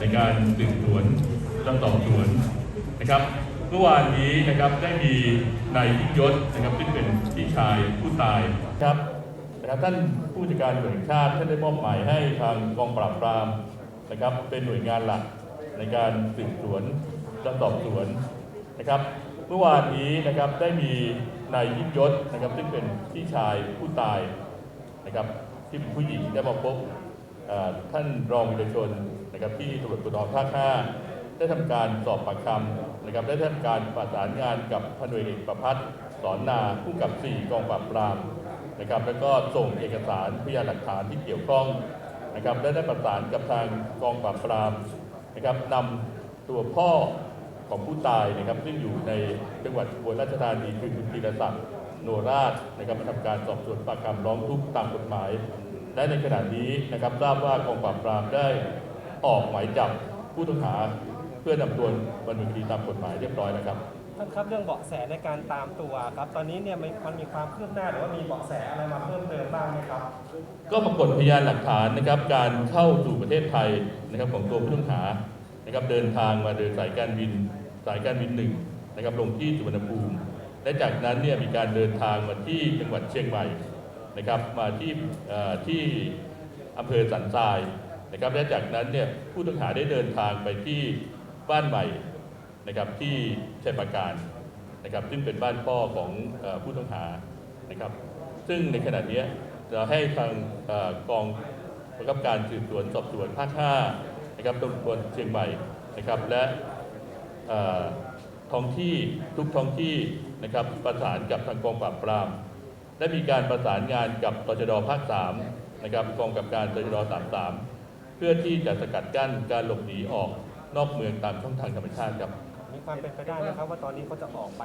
ในการสืบสวนและสอบสวนนะครับเมื่อวานนี้นะครับได้มีนายยิ่งยศนะครับซึ่งเป็นพี่ชายผู้ตายครับนะครับท่านผู้จัดการตำรวจแห่งชาติท่านได้มอบหมายให้ทางกองปราบปรามนะครับ เป็นหน่วยงานหลักในการสืบสวนและสอบสวนนะครับเมื่อวานนี้นะครับได้มีนายยิ่งยศนะครับซึ่งเป็นพี่ชายผู้ตายนะครับที่เป็นผู้หญิงได้มาพบท่านรองวิรชน นะครับที่ตำรวจภูธรภาค5ได้ทำการสอบปากคำนะครับได้ทำการประสานงานกับพันวเอกประพัฒน์สอนนาผู้กำกับ 4 กองปราบปรามนะครับแล้วก็ส่งเอกสารพยานหลักฐานที่เกี่ยวข้องนะครับและได้ประสานกับทางกองปราบปรามนะครับนำตัวพ่อของผู้ตายนะครับซึ่งอยู่ในจังหวัดอุบลราชธานีคือคุณธีรศักดิ์โนราชนะครับมาทำการสอบสวนปากคำร้องทุกข์ตามกฎหมาย และในขณะนี้นะครับทราบว่ากองปราบปรามได้ ออกหมายจับผู้ต้องหาเพื่อนำตัวดำเนินคดีตามกฎหมายเรียบร้อยแล้วครับ ท่านครับเรื่องเบาะแสในการตามตัวครับ ตอนนี้เนี่ยมันมันมีความคืบหน้าหรือว่ามีเบาะแสอะไรมาเพิ่มเติมบ้างไหมครับ ก็ปรากฏพยานหลักฐานนะครับการเข้าสู่ประเทศไทยนะครับของตัวผู้ต้องหานะครับเดินทางมาโดยสายการบินสายการบินหนึ่งนะครับลงที่สุวรรณภูมิ และจากนั้นเนี่ยมีการเดินทางมาที่จังหวัดเชียงใหม่นะครับมาที่เอ่อที่อำเภอสันทราย นะครับและจากนั้นเนี่ยผู้ต้องหาได้เดินทางไปที่บ้านใหม่นะครับที่ชัยปราการนะครับซึ่งเป็นบ้านพ่อของผู้ต้องหานะครับ ซึ่งในขณะนี้เราให้ทางอกองบังคับการสืบสวนสอบสวนภาค5นะครับตำรวจเชียงใหม่นะครับและท้องที่ทุกท้องที่นะครับประสานกับทางกองปราบปรามได้มีการประสานงานกับตจดภาค3นะครับกองกับการตจด33 เพื่อที่จะสกัดกั้นการหลบหนีออกนอกเมืองตามช่องทางธรรมชาติครับ มีความเป็นไปได้ไหมครับว่าตอนนี้เขาจะออกไป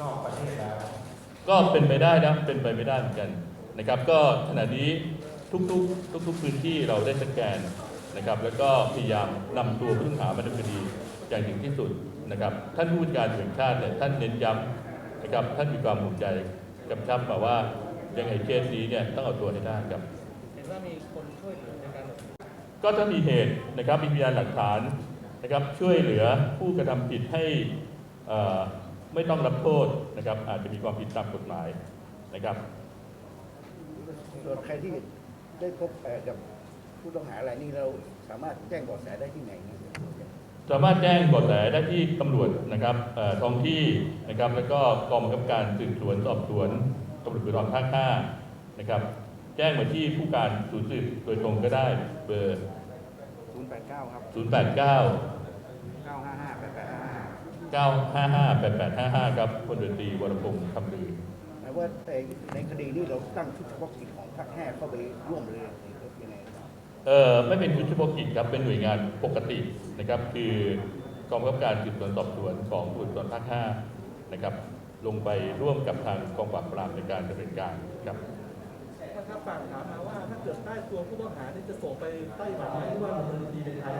นอกประเทศแล้ว ก็เป็นไปได้นะเป็นไปไม่ได้เหมือนกันนะครับ ก็ขณะนี้ทุกๆ ทุก ๆ พื้นที่เราได้สแกนนะครับ แล้วก็พยายามนำตัวผู้ต้องหามาดำเนินคดีอย่างถึงที่สุดนะครับ ท่านผู้บัญชาการตำรวจแห่งชาติเนี่ยท่านเน้นย้ำนะครับท่านมีความภูมิใจกำชับมาว่ายังไงเคสนี้เนี่ยต้องเอาตัวให้ได้ครับ เห็นว่ามีคนช่วยเหลือใน การก็ถ้ามีเหตุนะครับมีพยานหลักฐานนะครับช่วยเหลือผู้กระทำผิดให้เอ่อไม่ต้องรับโทษนะครับอาจจะมีความผิดตามกฎหมายนะครับส่วนใครที่ได้พบเอ่อกับผู้ต้องหารายนี้เราสามารถแจ้งเบาะแสได้ที่ไหนเนี่ยสามารถแจ้งเบาะแสได้ที่ตำรวจนะครับเอ่อท้องที่นะครับแล้วก็กองบังคับการสืบสวนสอบสวนตำรวจภูธรภาค5นะครับ แจ้งมาที่ผู้การศูนย์สืบโดยตรงก็ได้เบอร์ 089 ครับ 089 955 8855 955 8855 ครับพลเรือตรีวรพงศ์คำลือหมายว่าแต่ในคดีนี้เราตั้งชุดเฉพาะกิจของภาค5เข้าไปร่วมเลยหรือยังไงครับเออไม่เป็นชุดเฉพาะกิจครับ เป็นหน่วยงานปกตินะครับ คือกองบังคับการสืบสวนสอบสวนของตำรวจภูธรภาค5นะครับ ลงไปร่วมกับทางกองปราบปรามในการดำเนินการครับ ท่านครับฝากถามมาว่าถ้าเกิดได้ตัวผู้ต้องหานี่จะส่งไปไต้หวันไหมหรือว่าดำเนินคดีในไทย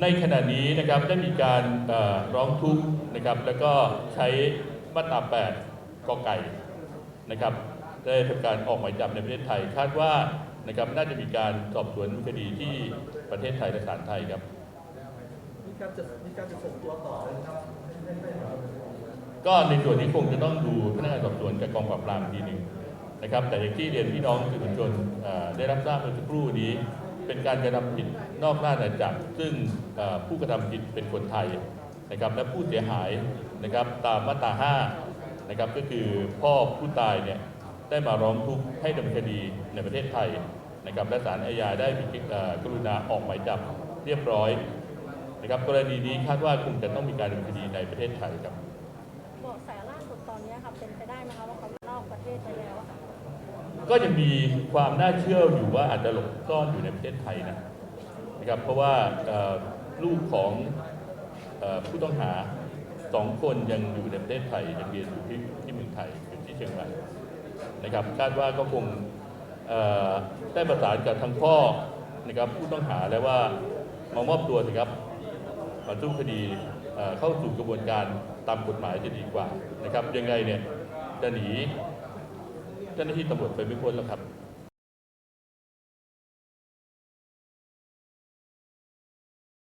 ในขณะนี้นะครับได้มีการเอ่อร้องทุกข์นะครับ แล้วก็ใช้มาตรา8กอไก่นะครับ ได้ทำการออกหมายจับในประเทศไทย คาดว่านะครับน่าจะมีการสอบสวนคดีที่ประเทศไทยและศาลไทยครับ มีการจะมีการจะส่งตัวต่อเลยนะครับให้ไต้หวัน ก็ในส่วนนี้คงจะต้องดูพนักงานสอบสวนกับกองปราบปรามอีกทีหนึ่ง นะครับ แต่อย่างที่เรียนพี่น้องสื่อมวลชนได้รับทราบเมื่อสักครู่นี้ เป็นการกระทำผิดนอกราชอาณาจักรซึ่งผู้กระทำผิดเป็นคนไทยนะครับและผู้เสียหายนะครับตามมาตรา5นะครับก็คือพ่อผู้ตายเนี่ยได้มาร้องทุกข์ให้ดำเนินคดีในประเทศไทยนะครับและศาลอาญาได้มีกรุณาออกหมายจับเรียบร้อยนะครับกรณีนี้คาดว่าคงจะต้องมีการดำเนินคดีในประเทศไทยครับเบาะแสล่าสุดตอนนี้ค่ะเป็นไปได้ไหมคะว่าเขานอกประเทศไปแล้วค่ะ ก็ยังมีความน่าเชื่ออยู่ว่าอาจจะหลบซ่อนอยู่ในประเทศไทยนะนะครับ เพราะว่าลูกของผู้ต้องหาสองคนยังอยู่ในประเทศไทยยังเรียนอยู่ที่ที่เมืองไทยอยู่ที่เชียงรายนะครับคาดว่าก็คงได้ประสานกับทางพ่อนะครับผู้ต้องหาแล้วว่ามามอบตัวนะครับมาสู้คดีเข้าสู่กระบวนการตามกฎหมายจะดีกว่านะครับยังไงเนี่ยจะหนี เจ้าหน้าที่ตำรวจไปไม่พ้นแล้วครับ